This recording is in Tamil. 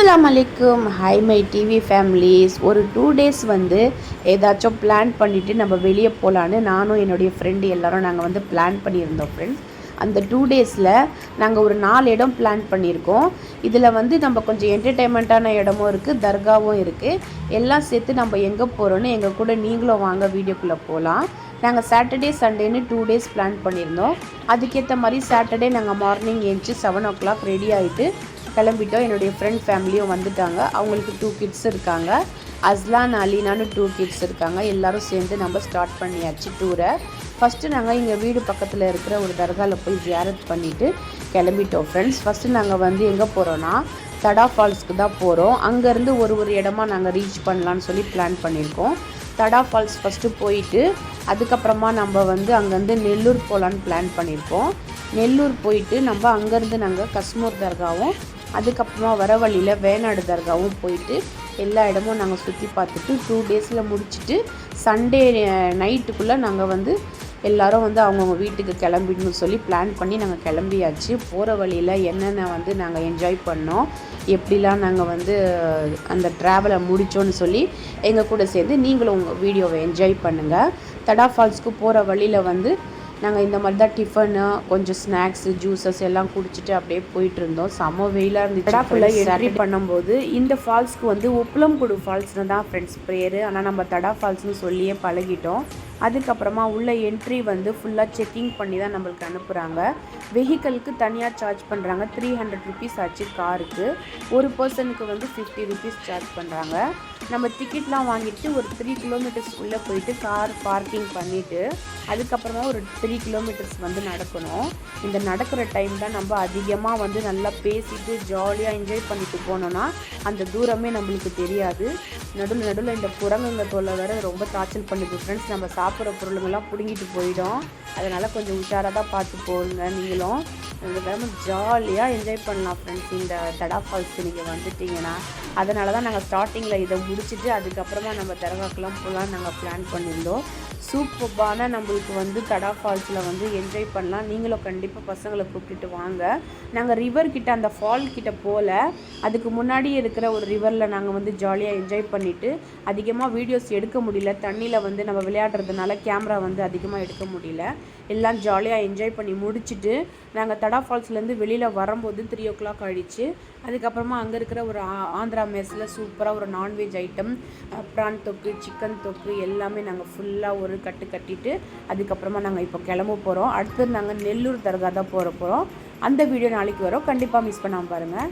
அஸ்லாம் அலைக்கும் ஹை மை டிவி ஃபேமிலிஸ் ஒரு டூ டேஸ் வந்து ஏதாச்சும் பிளான் பண்ணிவிட்டு நம்ம வெளியே போகலான்னு நானும் என்னுடைய ஃப்ரெண்டு எல்லோரும் நாங்கள் வந்து பிளான் பண்ணியிருந்தோம் ஃப்ரெண்ட்ஸ் அந்த டூ டேஸில் நாங்கள் ஒரு நாலு இடம் பிளான் பண்ணியிருக்கோம். இதில் வந்து நம்ம கொஞ்சம் என்டர்டெயின்மெண்ட்டான இடமும் இருக்குது தர்காவும் இருக்குது எல்லாம் சேர்த்து நம்ம எங்கே போகிறோன்னு எங்கள் கூட நீங்களும் வாங்க வீடியோக்குள்ளே போகலாம் நாங்கள் சாட்டர்டே சண்டேன்னு டூ டேஸ் பிளான் பண்ணியிருந்தோம். அதுக்கேற்ற மாதிரி சாட்டர்டே நாங்கள் மார்னிங் எழுந்துச்சி செவன் ஓ கிளாக் ரெடி ஆகிட்டு கிளம்பிட்டோம். என்னுடைய ஃப்ரெண்ட் ஃபேமிலியும் வந்துட்டாங்க. அவங்களுக்கு டூ கிட்ஸ் இருக்காங்க. அஸ்லான் அலினான்னு டூ கிட்ஸ் இருக்காங்க. எல்லாரும் சேர்ந்து நம்ம ஸ்டார்ட் பண்ணியாச்சு டூரை ஃபஸ்ட்டு நாங்கள் எங்கள் வீடு பக்கத்தில் இருக்கிற ஒரு தர்காவில் போய் ஜியாரத் பண்ணிவிட்டு கிளம்பிட்டோம் ஃப்ரெண்ட்ஸ் ஃபஸ்ட்டு நாங்கள் வந்து எங்கே போகிறோன்னா தடா ஃபால்ஸ்க்கு தான் போகிறோம் அங்கேருந்து ஒரு ஒரு இடமா நாங்கள் ரீச் பண்ணலான்னு சொல்லி பிளான் பண்ணியிருக்கோம். தடா ஃபால்ஸ் ஃபஸ்ட்டு போயிட்டு அதுக்கப்புறமா நம்ம வந்து அங்கேருந்து நெல்லூர் போகலான்னு பிளான் பண்ணியிருக்கோம். நெல்லூர் போயிட்டு நம்ம அங்கேருந்து நாங்கள் கஸ்மூர் தர்காவும் அதுக்கப்புறமா வர வழியில் வேணாடு தர்காவும் போயிட்டு எல்லா இடமும் நாங்கள் சுற்றி பார்த்துட்டு டூ டேஸில் முடிச்சுட்டு சண்டே நைட்டுக்குள்ளே eh, நாங்கள் வந்து எல்லாரும் வந்து அவங்கவுங்க வீட்டுக்கு கிளம்பிடணும்னு சொல்லி பிளான் பண்ணி நாங்கள் கிளம்பியாச்சு. போகிற வழியில் என்னென்ன வந்து நாங்கள் என்ஜாய் பண்ணோம் எப்படிலாம் நாங்கள் வந்து அந்த ட்ராவலை முடித்தோன்னு சொல்லி எங்கள் கூட சேர்ந்து நீங்களும் உங்கள் வீடியோவை என்ஜாய் பண்ணுங்கள் தடா ஃபால்ஸ்க்கு போகிற வழியில் வந்து நாங்கள் இந்த மாதிரி தான் டிஃபனு கொஞ்சம் ஸ்நாக்ஸு ஜூஸஸ் எல்லாம் குடிச்சிட்டு அப்படியே போயிட்டு இருந்தோம். செம வெயிலாக இருந்துச்சு தடாக்குள்ளே என்ட்ரி பண்ணும்போது இந்த ஃபால்ஸ்க்கு வந்து உப்பளம்குடு ஃபால்ஸ்னு தான் ஃப்ரெண்ட்ஸ் பேர். ஆனால் நம்ம தடா ஃபால்ஸ்னு சொல்லியே பழகிட்டோம். அதுக்கப்புறமா உள்ள என்ட்ரி வந்து ஃபுல்லாக செக்கிங் பண்ணி தான் நம்மளுக்கு அனுப்புகிறாங்க வெஹிக்கலுக்கு தனியாக சார்ஜ் பண்ணுறாங்க த்ரீ ஹண்ட்ரட் ருபீஸ் ஆச்சு காருக்கு. ஒரு பர்சனுக்கு வந்து ஃபிஃப்டி ருபீஸ் சார்ஜ் பண்ணுறாங்க நம்ம டிக்கெட்லாம் வாங்கிட்டு ஒரு த்ரீ கிலோமீட்டர்ஸ் உள்ளே போயிட்டு கார் பார்க்கிங் பண்ணிவிட்டு அதுக்கப்புறமா ஒரு த்ரீ கிலோமீட்டர்ஸ் வந்து நடக்கணும். இந்த நடக்கிற டைம் தான் நம்ம அதிகமாக வந்து நல்லா பேசிட்டு ஜாலியாக என்ஜாய் பண்ணிட்டு போனோன்னா அந்த தூரமே நம்மளுக்கு தெரியாது. நடுவில் நடுவில் இந்த குரங்குங்க தொல்லை வேறு ரொம்ப டார்ச்சல் பண்ணிவிட்டு ஃப்ரெண்ட்ஸ் நம்ம சாப்பிட்ற பொருளுங்கெல்லாம் பிடுங்கிட்டு போயிடும். அதனால் கொஞ்சம் உஷாராக தான் பார்த்து போகுங்க நீங்களும். இந்த ஜாலியாக என்ஜாய் பண்ணலாம் ஃப்ரெண்ட்ஸ் இந்த தடா ஃபால்ஸ்க்கு நீங்கள் வந்துட்டிங்கன்னா அதனால தான் நாங்கள் ஸ்டார்டிங்கில் இதை முடிச்சுட்டு அதுக்கப்புறமா நம்ம தர்காக்கெல்லாம் போகலாம் நாங்கள் பிளான் பண்ணியிருந்தோம். சூப்பர்பான நம்மளுக்கு வந்து தடா ஃபால்ஸில் வந்து என்ஜாய் பண்ணலாம். நீங்களும் கண்டிப்பாக பசங்களை கூப்பிட்டுட்டு வாங்க. நாங்கள் ரிவர் கிட்ட அந்த ஃபால் கிட்ட போகல அதுக்கு முன்னாடி இருக்கிற ஒரு ரிவரில் நாங்கள் வந்து ஜாலியாக என்ஜாய் பண்ணிவிட்டு அதிகமாக வீடியோஸ் எடுக்க முடியல. தண்ணியில் வந்து நம்ம விளையாடுறதுனால கேமரா வந்து அதிகமாக எடுக்க முடியல. எல்லாம் ஜாலியாக என்ஜாய் பண்ணி முடிச்சுட்டு நாங்கள் தடா ஃபால்ஸ்லேருந்து வெளியில் வரும்போது த்ரீ ஓ கிளாக் ஆகிடுச்சு அதுக்கப்புறமா அங்கே இருக்கிற ஒரு ஆ- ஆந்திரா மெஸ்ஸில் சூப்பராக ஒரு நான்வெஜ் ஐட்டம் ப்ரான் தொக்கு சிக்கன் தொக்கு எல்லாமே நாங்கள் ஃபுல்லாக ஒரு கட்டு கட்டிட்டு அதுக்கப்புறமா நாங்கள் இப்போ கிளம்ப போகிறோம் அடுத்தது நாங்கள் நெல்லூர் தர்கா தான் போகிற போகிறோம் அந்த வீடியோ நாளைக்கு வரும். கண்டிப்பாக மிஸ் பண்ணாமல் பாருங்கள்